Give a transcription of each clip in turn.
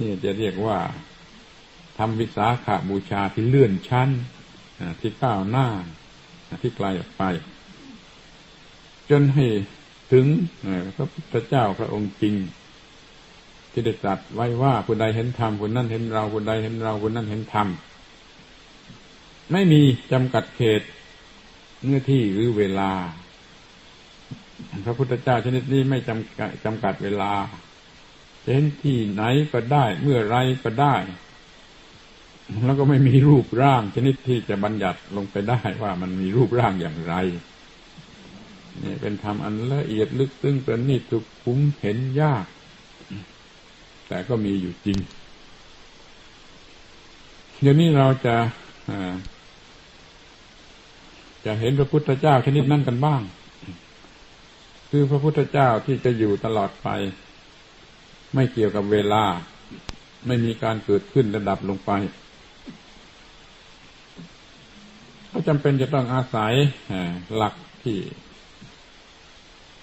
นี่จะเรียกว่าทำวิสาขาบูชาที่เลื่อนชั้นที่ก้าวหน้าที่ไกลออกไป จนให้ถึงพระพุทธเจ้าพระองค์จริง ที่ได้ตรัสไว้ว่าคนใดเห็นธรรมคนนั้นเห็นเราคนใดเห็นเราคนนั้นเห็นธรรมไม่มีจำกัดเขตเนื้อที่หรือเวลา พระพุทธเจ้าชนิดนี้ไม่จำกัดจำกัดเวลา เห็นที่ไหนก็ได้ เมื่อไรก็ได้ แล้วก็ไม่มีรูปร่างชนิดที่จะบัญญัติลงไปได้ว่ามันมีรูปร่างอย่างไรนี่เป็นธรรมอันละเอียดลึกซึ้งประณีตสุขุมเห็นยาก แต่ก็มีอยู่จริงเดี๋ยวนี้เราจะจะเห็นพระพุทธเจ้าชนิดนั้นกันบ้าง คือพระพุทธเจ้าที่จะอยู่ตลอดไป ไม่เกี่ยวกับเวลา ไม่มีการเกิดขึ้นระดับลงไปก็จำเป็นจะต้องอาศัยหลักที่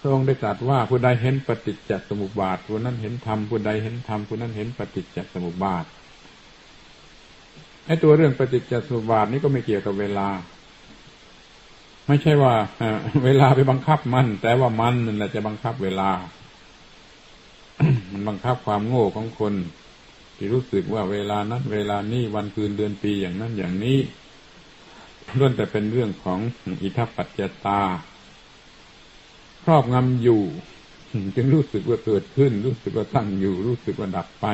พระองค์ได้ตรัสว่าผู้ใดเห็นปฏิจจสมุปบาทผู้นั้นเห็นธรรมผู้ใดเห็นธรรมผู้นั้นเห็นปฏิจจสมุปบาทไอ้ตัวเรื่องปฏิจจสมุปบาทนี้ก็ไม่เกี่ยวกับเวลา ไม่ใช่ว่าเวลาไปบังคับมัน แต่ว่ามันนั่นแหละจะบังคับเวลา บังคับความโง่ของคน ที่รู้สึกว่าเวลานั้นเวลานี้วันคืนเดือนปีอย่างนั้นอย่างนี้ล้วนแต่เป็นเรื่องของอิทัปปัจจตา ครอบงำอยู่ จึงรู้สึกว่าเกิดขึ้น รู้สึกว่าตั้งอยู่ รู้สึกว่าดับไป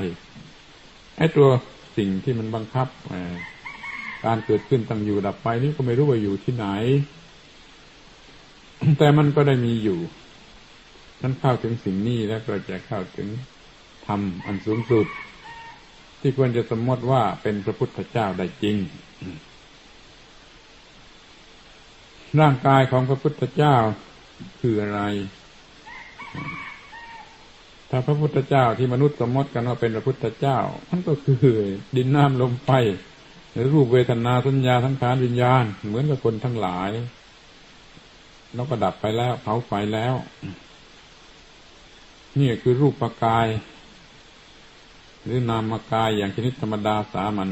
ไอ้ตัวสิ่งที่มันบังคับการเกิดขึ้นตั้งอยู่ดับไปนี่ก็ไม่รู้ว่าอยู่ที่ไหน แต่มันก็ได้มีอยู่ นั้นเข้าถึงสิ่งนี้แล้วก็จะเข้าถึงธรรมอันสูงสุด ที่ควรจะสมมติว่าเป็นพระพุทธเจ้าได้จริง ร่างกายของพระพุทธเจ้าคืออะไร ถ้าพระพุทธเจ้าที่มนุษย์สมมติกันว่าเป็นพระพุทธเจ้า มันก็คือดินน้ำลมไฟหรือรูปเวทนาสัญญาทั้งขานวิญญาณ เหมือนกับคนทั้งหลาย แล้วก็ดับไปแล้วเผาไฟแล้ว นี่คือรูปปกาย หรือนามกายอย่างชนิดธรรมดาสามัญ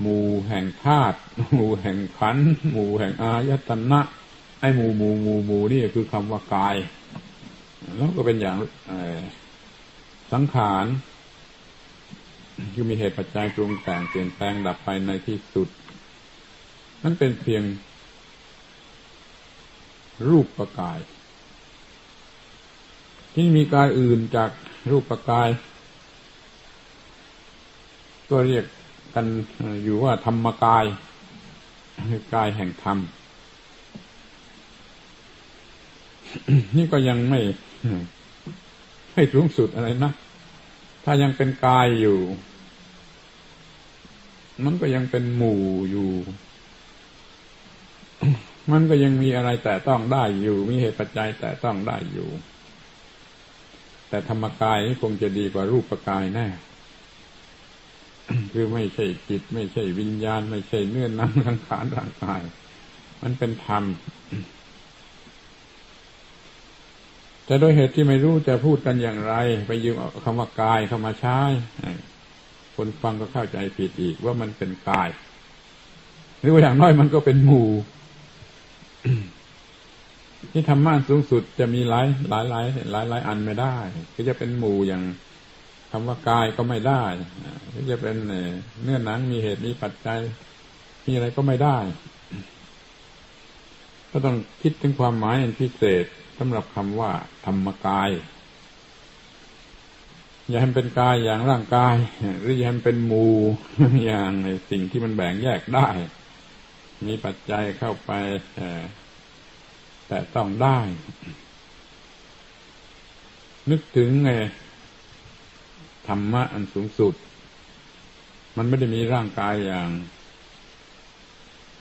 หมู่แห่งธาตุหมู่แห่งขันหมู่แห่งอายตนะไอ้หมู่หมู่หมู่หมู่นี่คือคำว่ากาย แล้วก็เป็นอย่างสังขารคือมีเหตุปัจจัยปรุงแต่งเปลี่ยนแปลงดับไปในที่สุด นั่นเป็นเพียงรูปประกาย ที่มีกายอื่นจากรูปปกาย ก็เรียกกันอยู่ว่าธรรมกายคือกายแห่งธรรม นี่ก็ยังไม่ให้สูงสุดอะไรนะถ้ายังเป็นกายอยู่ มันก็ยังเป็นหมู่อยู่ มันก็ยังมีอะไรแต่ต้องได้อยู่ มีเหตุปัจจัยแต่ต้องได้อยู่ แต่ธรรมกายนี่คงจะดีกว่ารูปกายแน่คือไม่ใช่จิต ไม่ใช่วิญญาณ ไม่ใช่เนื้อหนังสังขารร่างกาย มันเป็นธรรมแต่โดยเหตุที่ไม่รู้จะพูดกันอย่างไร ไปยืมคำว่ากายเข้ามาใช้คนฟังก็เข้าใจผิดอีกว่ามันเป็นกาย หรือว่าอย่างน้อยมันก็เป็นหมู่ ที่ธรรมะสูงสุดจะมีหลายหลายหลายหลายหลายอันไม่ได้ ก็จะเป็นหมู่อย่างคำว่ากายก็ไม่ได้ที่จะเป็นเนื้อหนังมีเหตุมีปัจจัยมีอะไรก็ไม่ได้ ก็ต้องคิดถึงความหมายอันพิเศษสำหรับคำว่า ธรรมกาย อย่าให้เป็นกายอย่างร่างกาย หรืออย่าให้เป็นหมูอย่างสิ่งที่มันแบ่งแยกได้ มีปัจจัยเข้าไป แต่ต้องได้ นึกถึงไงธรรมะอันสูงสุด มันไม่ได้มีร่างกายอย่าง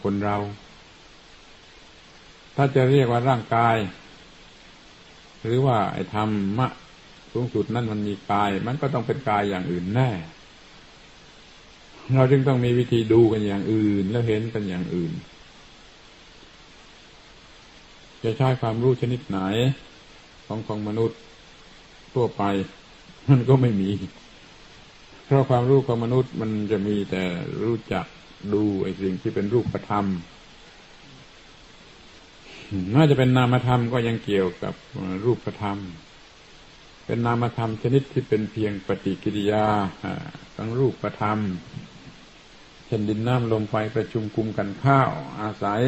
คนเรา ถ้าจะเรียกว่าร่างกาย หรือว่าไอ้ธรรมะสูงสุดนั่นมันมีกาย มันก็ต้องเป็นกายอย่างอื่นแน่ เราจึงต้องมีวิธีดูกันอย่างอื่น แล้วเห็นกันอย่างอื่น จะใช้ความรู้ชนิดไหน ของของมนุษย์ทั่วไป มันก็ไม่มี เพราะความรู้ของมนุษย์มันจะมีแต่รู้จักดูไอ้สิ่งที่เป็นรูปธรรมน่าจะเป็นนามธรรมก็ยังเกี่ยวกับรูปธรรม เป็นนามธรรมชนิดที่เป็นเพียงปฏิกิริยาทั้งรูปธรรมเช่นดินน้ำลมไฟประชุมกุมกันข้าว อาศัย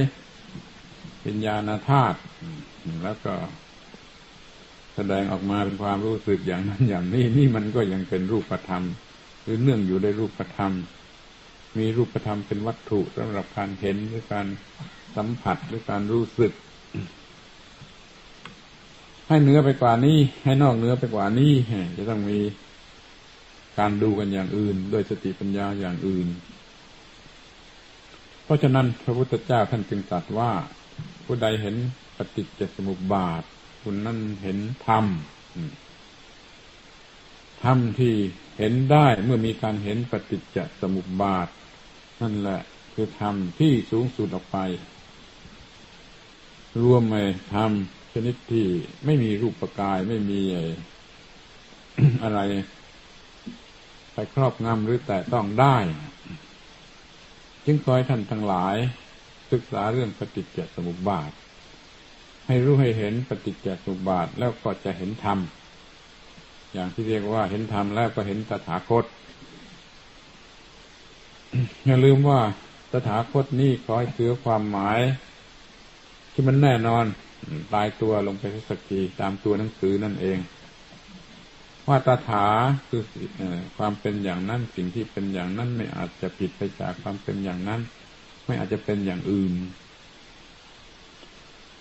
วิญญาณธาตุแล้วก็แสดงออกมาเป็นความรู้สึกอย่างนั้นอย่างนี้นี่มันก็ยังเป็นรูปธรรม หรือเนื่องอยู่ในรูปธรรม มีรูปธรรมเป็นวัตถุสำหรับการเห็นหรือการสัมผัสหรือการรู้สึก ให้เนื้อไปกว่านี้ ให้นอกเนื้อไปกว่านี้จะต้องมีการดูกันอย่างอื่น โดยสติปัญญาอย่างอื่น เพราะฉะนั้นพระพุทธเจ้าท่านจึงตรัสว่า ผู้ใดเห็นปฏิจจสมุปบาทคุณนั่นเห็นธรรมธรรมที่เห็นได้เมื่อมีการเห็นปฏิจจสมุปบาท นั่นแหละ คือธรรมที่สูงสุดออกไป รวมไปธรรมชนิดที่ไม่มีรูปกายไม่มีอะไรไปครอบงำหรือแต่ต้องได้ จึงคอยท่านทั้งหลาย ศึกษาเรื่องปฏิจจสมุปบาท ให้รู้ให้เห็นปฏิจจสมุปบาทแล้วก็จะเห็นธรรม อย่างที่เรียกว่าเห็นธรรมแล้วก็เห็นตถาคต อย่าลืมว่าตถาคตนี่ขอให้ถือความหมาย ที่มันแน่นอนตายตัวลงไปสักทีตามตัวหนังสือนั่นเอง ว่าตถาคือความเป็นอย่างนั้นสิ่งที่เป็นอย่างนั้นไม่อาจจะผิดไปจากความเป็นอย่างนั้น ไม่อาจจะเป็นอย่างอื่น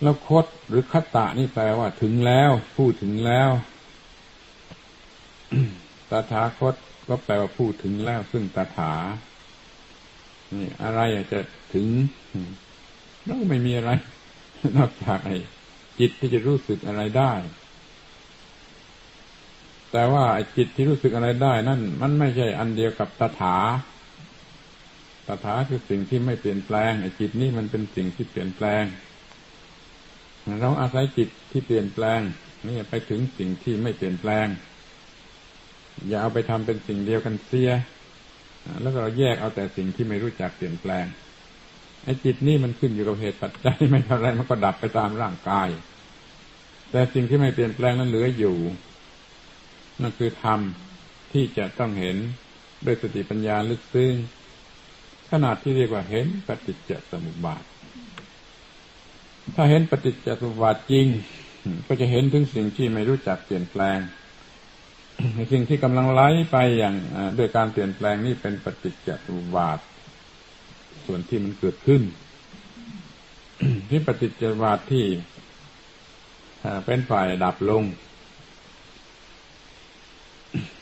แล้วคดหรือคตะนี่แปลว่า ถึงแล้วพูดถึงแล้วตถาคตก็แปลว่าพูดถึงแล้ว ซึ่งตถานี่อะไรอาจจะถึงแล้วไม่มีอะไร นอกจากไอ้จิตที่จะรู้สึกอะไรได้ แต่ว่าจิตที่รู้สึกอะไรได้ นั่น มันไม่ใช่อันเดียวกับตถา ตถาคือสิ่งที่ไม่เปลี่ยนแปลงไอ้จิตนี่มันเป็นสิ่งที่เปลี่ยนแปลง เราอาศัยจิตที่เปลี่ยนแปลงนี่ไปถึงสิ่งที่ไม่เปลี่ยนแปลง อย่าเอาไปทำเป็นสิ่งเดียวกันเสีย แล้วเราแยกเอาแต่สิ่งที่ไม่รู้จักเปลี่ยนแปลงไอ้จิตนี่มันขึ้นอยู่กับเหตุปัจจัยไม่เท่าไรมันก็ดับไปตามร่างกาย แต่สิ่งที่ไม่เปลี่ยนแปลงนั้นเหลืออยู่ นั่นคือธรรมที่จะต้องเห็นด้วยสติปัญญาลึกซึ้ง ขนาดที่เรียกว่าเห็นปฏิจจสมุปบาท ถ้าเห็นปฏิจจสมุปบาทจริง ก็จะเห็นถึงสิ่งที่ไม่รู้จักเปลี่ยนแปลงสิ่งที่กำลังไหลไปอย่างด้วยการเปลี่ยนแปลงนี่เป็นปฏิจจสมุปบาท ส่วนที่มันเกิดขึ้น ที่ปฏิจจสมุปบาทที่เป็นฝ่ายดับลง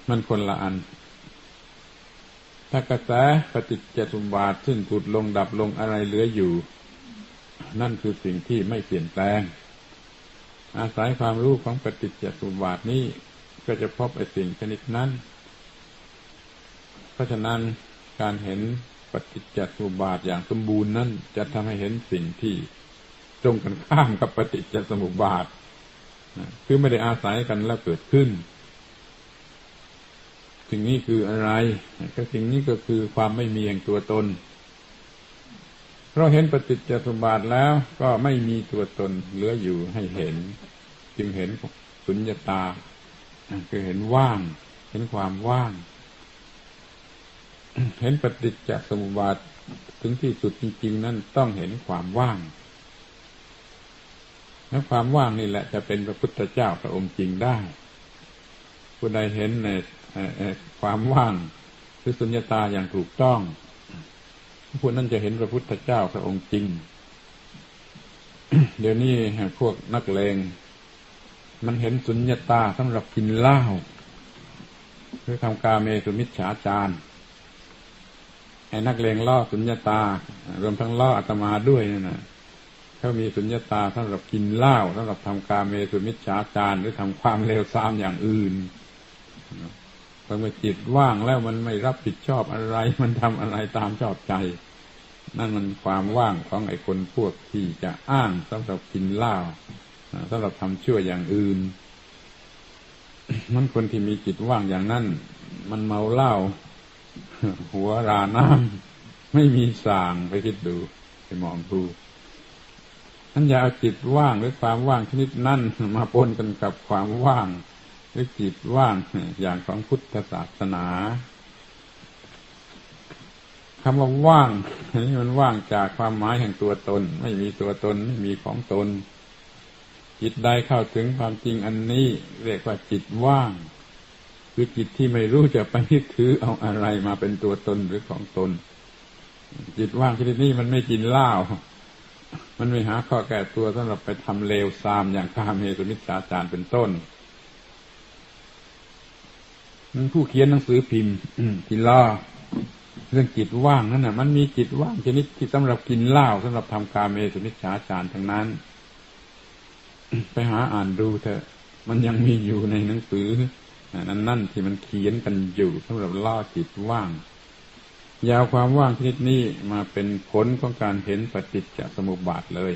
มันคนละอัน ถ้ากระแสปฏิจจสมุปบาทสิ้นสุดลงดับลงอะไรเหลืออยู่ นั่นคือสิ่งที่ไม่เปลี่ยนแปลง อาศัยความรู้ของปฏิจจสมุปบาทนี้ก็จะพบไอ้สิ่งชนิดนั้น เพราะฉะนั้นการเห็นปฏิจจสมุปบาทอย่างสมบูรณ์นั้น จะทำให้เห็นสิ่งที่ตรงกันข้ามกับปฏิจจสมุปบาท คือไม่ได้อาศัยกันแล้วเกิดขึ้น สิ่งนี้คืออะไรก็สิ่งนี้ก็คือความไม่มีอย่างตัวตนเราเห็นปฏิจจสมบาทแล้วก็ไม่มีตัวตนเหลืออยู่ให้เห็น จึงเห็นสุญญตา คือเห็นว่าง เห็นความว่าง เห็นปฏิจจสมุปบาทถึงที่สุดจริง ๆ นั่นต้องเห็นความว่างและความว่างนี่แหละจะเป็นพระพุทธเจ้าพระองค์จริงได้ ผู้ใดเห็นใน ความว่างคือสุญญตาอย่างถูกต้องผู้นั้นจะเห็นพระพุทธเจ้าพระองค์จริง เดี๋ยวนี้พวกนักเลงมันเห็นสุญญตาสำหรับกินเหล้าคือทำกาเมสุมิจฉาจารไอ้นักเลงล่อสุญญตา รวมทั้งล่ออาตมาด้วยนั่นนะเขามีสุญญตาสำหรับกินเหล้าสำหรับทำกาเมสุมิจฉาจารหรือทำความเลวทรามอย่างอื่น พอเมื่อจิตว่างแล้วมันไม่รับผิดชอบอะไร มันทำอะไรตามชอบใจ นั่นมันความว่างของไอ้คนพวกที่จะอ้างสำหรับกินเหล้าสำหรับทำชั่วอย่างอื่น มันคนที่มีจิตว่างอย่างนั้น มันเมาเหล้าหัวราน้ำไม่มีสางไปคิดดู ไปมองดูท่านอย่าเอาจิตว่างหรือความว่างชนิดนั้นมาปนกันกับความว่าง หรือจิตว่างอย่างของพุทธศาสนาคำว่าว่างนี่มันว่างจากความหมายแห่งตัวตน ไม่มีตัวตนไม่มีของตน จิตใดเข้าถึงความจริงอันนี้เรียกว่าจิตว่าง คือจิตที่ไม่รู้จะไปยึดถือเอาอะไรมาเป็นตัวตนหรือของตน จิตว่างชนิดนี้มันไม่กินเหล้ามันไม่หาข้อแก้ตัวสำหรับไปทำเลวซามอย่างข้ามเมตุนิสาจารเป็นต้น ผู้เขียนหนังสือพิมพ์ที่ล่อเรื่องจิตว่างนั่นน่ะ มันมีจิตว่างชนิดที่สำหรับกินเหล้าสำหรับทำการเมสุนิชาจารทั้งนั้น ไปหาอ่านดูเถอะ มันยังมีอยู่ในหนังสือนั่นนั่นที่มันเขียนกันอยู่สำหรับล่อจิตว่าง ยาวความว่างชนิดนี้มาเป็นผลของการเห็นปฏิจจสมุปบาทเลย